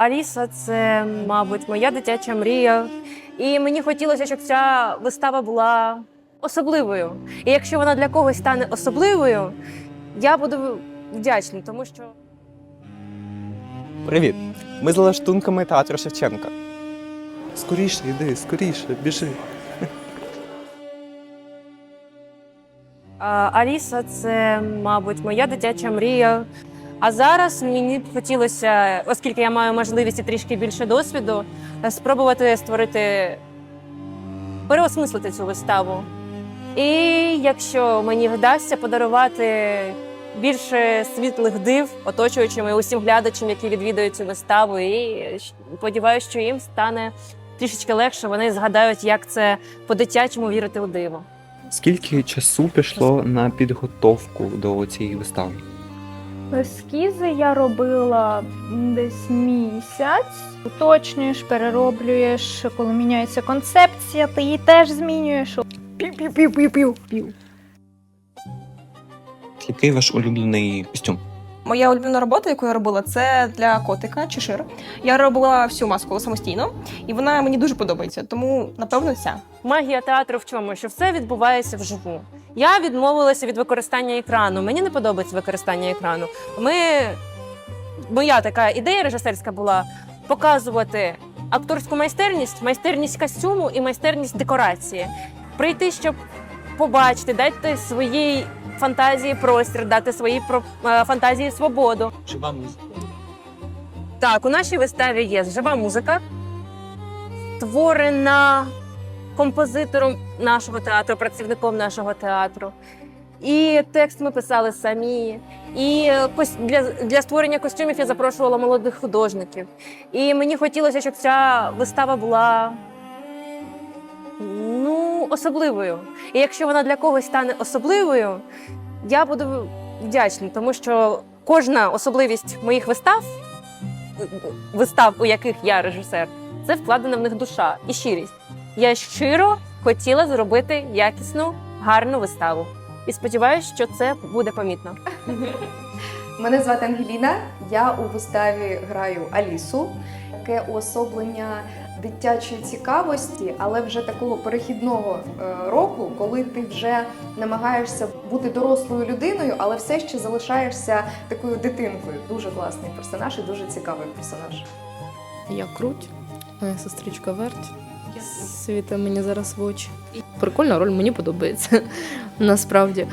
Аліса це, мабуть, моя дитяча мрія. І мені хотілося, щоб ця вистава була особливою. І якщо вона для когось стане особливою, я буду вдячна, тому що Привіт! Ми з лаштунками театру Шевченка. Скоріше йди, скоріше, біжи. а, Аліса це, мабуть, моя дитяча мрія. А зараз мені б хотілося, оскільки я маю можливість і трішки більше досвіду, е, спробувати створити, переосмислити цю виставу. І якщо мені вдасться подарувати більше світлих див, оточуючим і усім глядачам, які відвідують цю виставу, і сподіваюся, що їм стане трішечки легше. Вони згадають, як це по-дитячому вірити у диво. Скільки часу пішло на підготовку до цієї вистави? Ескізи я робила десь місяць. Уточнюєш, перероблюєш, коли міняється концепція, ти її теж змінюєш. Пів-пів-пів-пів-пів. Який ваш улюблений костюм? Моя улюблена робота, яку я робила, це для котика Чешир. Я робила всю маску самостійно, і вона мені дуже подобається. Тому, напевно, ця. Магія театру в чому? Що все відбувається вживу. Я відмовилася від використання екрану. Мені не подобається використання екрану. Ми моя така ідея режисерська була показувати акторську майстерність, майстерність костюму і майстерність декорації. Прийти, щоб побачити, дати своїй фантазії простір, дати своїй е, фантазії свободу. Жива музика. Так, у нашій виставі є жива музика, створена композитором нашого театру, працівником нашого театру. І текст ми писали самі. І для, для створення костюмів я запрошувала молодих художників. І мені хотілося, щоб ця вистава була особливою. І якщо вона для когось стане особливою, я буду вдячна, тому що кожна особливість моїх вистав вистав, у яких я режисер, це вкладена в них душа і щирість. Я щиро хотіла зробити якісну, гарну виставу. І сподіваюся, що це буде помітно. Мене звати Ангеліна. Я у виставі граю Алісу, таке уособлення дитячої цікавості, але вже такого перехідного е, року, коли ти вже намагаєшся бути дорослою людиною, але все ще залишаєшся такою дитинкою. Дуже класний персонаж і дуже цікавий персонаж. Я круть, моя сестричка верть. Світа мені зараз в очі. Прикольна роль, мені подобається насправді.